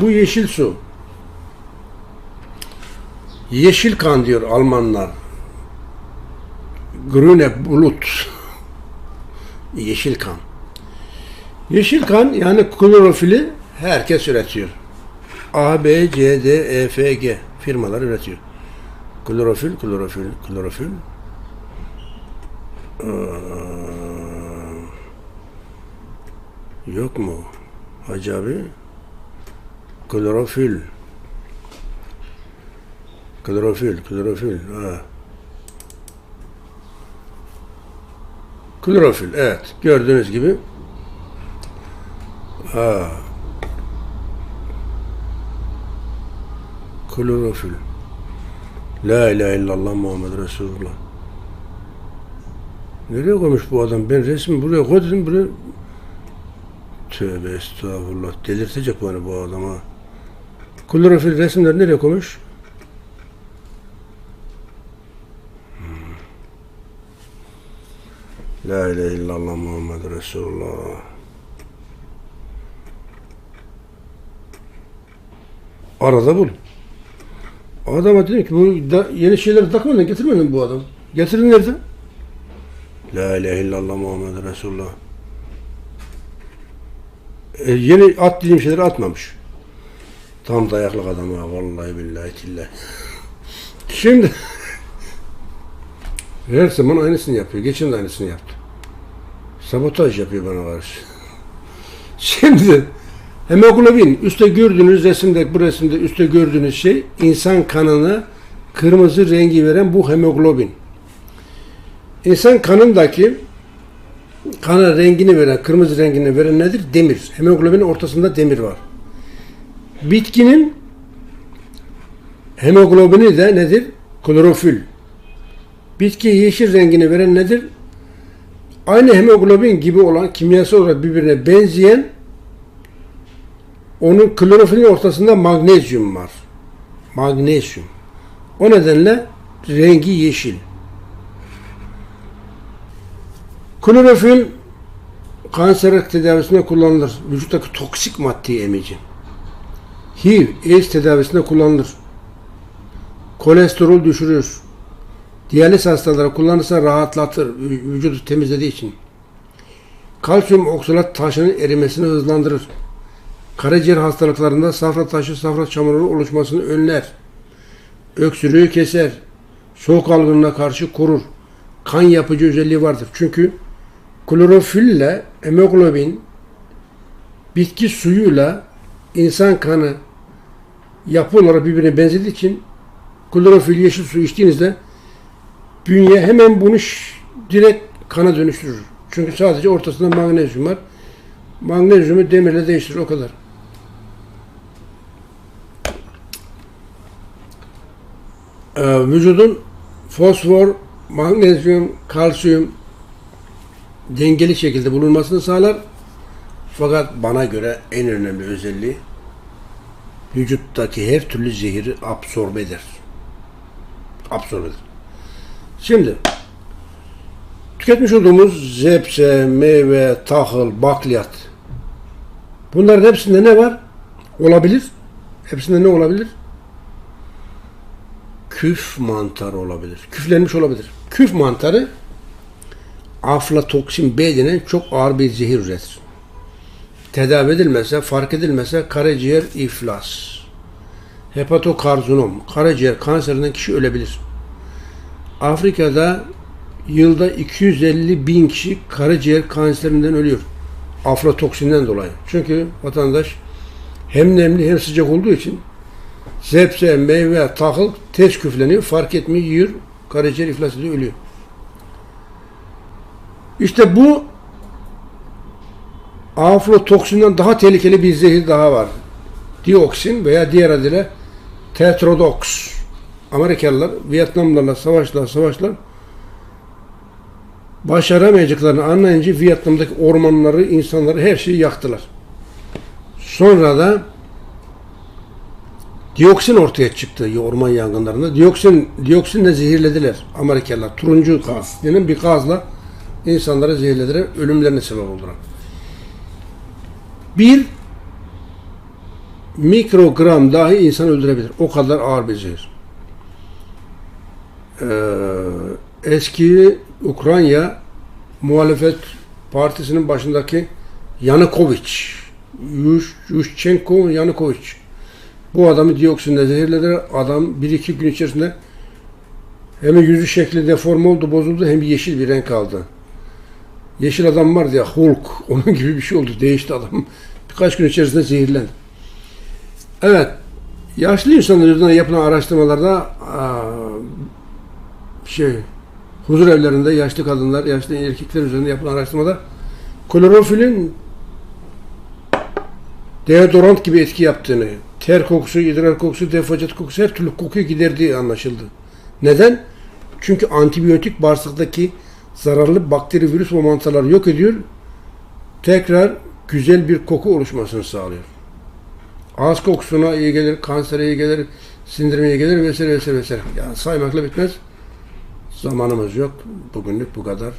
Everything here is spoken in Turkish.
Bu yeşil su. Yeşil kan diyor Almanlar. Grüne Blut. Yeşil kan. Yeşil kan yani klorofili herkes üretiyor. A, B, C, D, E, F, G firmalar üretiyor. Klorofil, klorofil, klorofil. Ee, yok mu? Hacı abi. Klorofil. Klorofil, klorofil. Ha. Klorofil, evet. Gördüğünüz gibi. Ha. Klorofil. La ilahe illallah Muhammed Resulullah. Nereye koymuş bu adam? Ben resmi buraya koy dedim buraya. Tövbe estağfurullah. Delirtecek bana bu adam ha. Klorofil resimleri nereye koymuş? La ilahe illallah Muhammed Resulullah. Arada bul. Adama dedim ki bu da, yeni şeyleri takmadın getirmedin bu adam. Getirin nerede? La ilahe illallah Muhammed Resulullah. E, yeni at dediğim şeyleri atmamış. Tam dayaklık adam ha vallahi billahi tillahi. Şimdi her zaman aynısını yapıyor. Geçen de aynısını yaptı. Sabotaj yapıyor bana karşı. Şimdi hemoglobin üstte gördüğünüz resimde bu resimde üstte gördüğünüz şey insan kanına kırmızı rengi veren bu hemoglobin. İnsan kanındaki kana rengini veren, kırmızı rengini veren nedir? Demir. Hemoglobinin ortasında demir var. Bitkinin hemoglobini de nedir? Klorofil. Bitki yeşil rengini veren nedir? Aynı hemoglobin gibi olan kimyasal olarak birbirine benzeyen onun klorofilin ortasında magnezyum var. Magnezyum. O nedenle rengi yeşil. Klorofil kanser tedavisinde kullanılır. Vücuttaki toksik maddeyi emici. HIV, AIDS tedavisinde kullanılır. Kolesterol düşürür. Diyaliz hastalara kullanırsa rahatlatır. vü- Vücudu temizlediği için. Kalsiyum oksalat taşının erimesini hızlandırır. Karaciğer hastalıklarında safra taşı, safra çamuru oluşmasını önler. Öksürüğü keser. Soğuk algınlığına karşı korur. Kan yapıcı özelliği vardır. Çünkü klorofille hemoglobin bitki suyuyla insan kanı yapı olarak birbirine benzediği için klorofil yeşil su içtiğinizde bünye hemen bunu direkt kana dönüştürür. Çünkü sadece ortasında magnezyum var. Magnezyumu demirle değiştirir o kadar. Ee, vücudun fosfor, magnezyum, kalsiyum dengeli şekilde bulunmasını sağlar. Fakat bana göre en önemli özelliği vücuttaki her türlü zehiri absorbe eder. Absorbe eder. Şimdi tüketmiş olduğumuz zepse, meyve, tahıl, bakliyat bunların hepsinde ne var? Olabilir. Hepsinde ne olabilir? Küf mantarı olabilir. Küflenmiş olabilir. Küf mantarı aflatoksin B denen çok ağır bir zehir üretir. Tedavi edilmezse, fark edilmezse karaciğer iflas. Hepatokarzinom, karaciğer kanserinden kişi ölebilir. Afrika'da yılda 250 bin kişi karaciğer kanserinden ölüyor. Aflatoksinden dolayı. Çünkü vatandaş hem nemli hem sıcak olduğu için zepse, meyve, tahıl tez küfleniyor, fark etmiyor, yiyor, karaciğer iflas ediyor, ölüyor. İşte bu aflatoksinden daha tehlikeli bir zehir daha var. Dioksin veya diğer adıyla tetrodoks. Amerikalılar Vietnamlarla savaşlar savaşlar başaramayacaklarını anlayınca Vietnam'daki ormanları, insanları her şeyi yaktılar. Sonra da dioksin ortaya çıktı orman yangınlarında. Dioksin, dioksinle zehirlediler Amerikalılar. Turuncu gaz denen bir gazla insanları zehirlediler, ölümlerine sebep oldular. Bir, mikrogram dahi insan öldürebilir. O kadar ağır bir zehir. Ee, eski Ukrayna muhalefet partisinin başındaki Yanukovych, Yush, Yushchenko Yanukovych. Bu adamı dioksinle zehirlediler. Adam bir iki gün içerisinde hem yüzü şekli deforme oldu, bozuldu hem yeşil bir renk aldı. Yeşil adam vardı ya Hulk, onun gibi bir şey oldu. Değişti adam. Birkaç gün içerisinde zehirlendi. Evet, yaşlı insanlar üzerine yapılan araştırmalarda şey huzur evlerinde yaşlı kadınlar, yaşlı erkekler üzerinde yapılan araştırmada klorofilin deodorant gibi etki yaptığını, ter kokusu, idrar kokusu, defacat kokusu her türlü kokuyu giderdiği anlaşıldı. Neden? Çünkü antibiyotik bağırsaktaki zararlı bakteri, virüs ve mantarları yok ediyor. Tekrar güzel bir koku oluşmasını sağlıyor. Ağız kokusuna iyi gelir, kansere iyi gelir, sindirime iyi gelir vesaire vesaire vesaire. Yani saymakla bitmez. Zamanımız yok. Bugünlük bu kadar.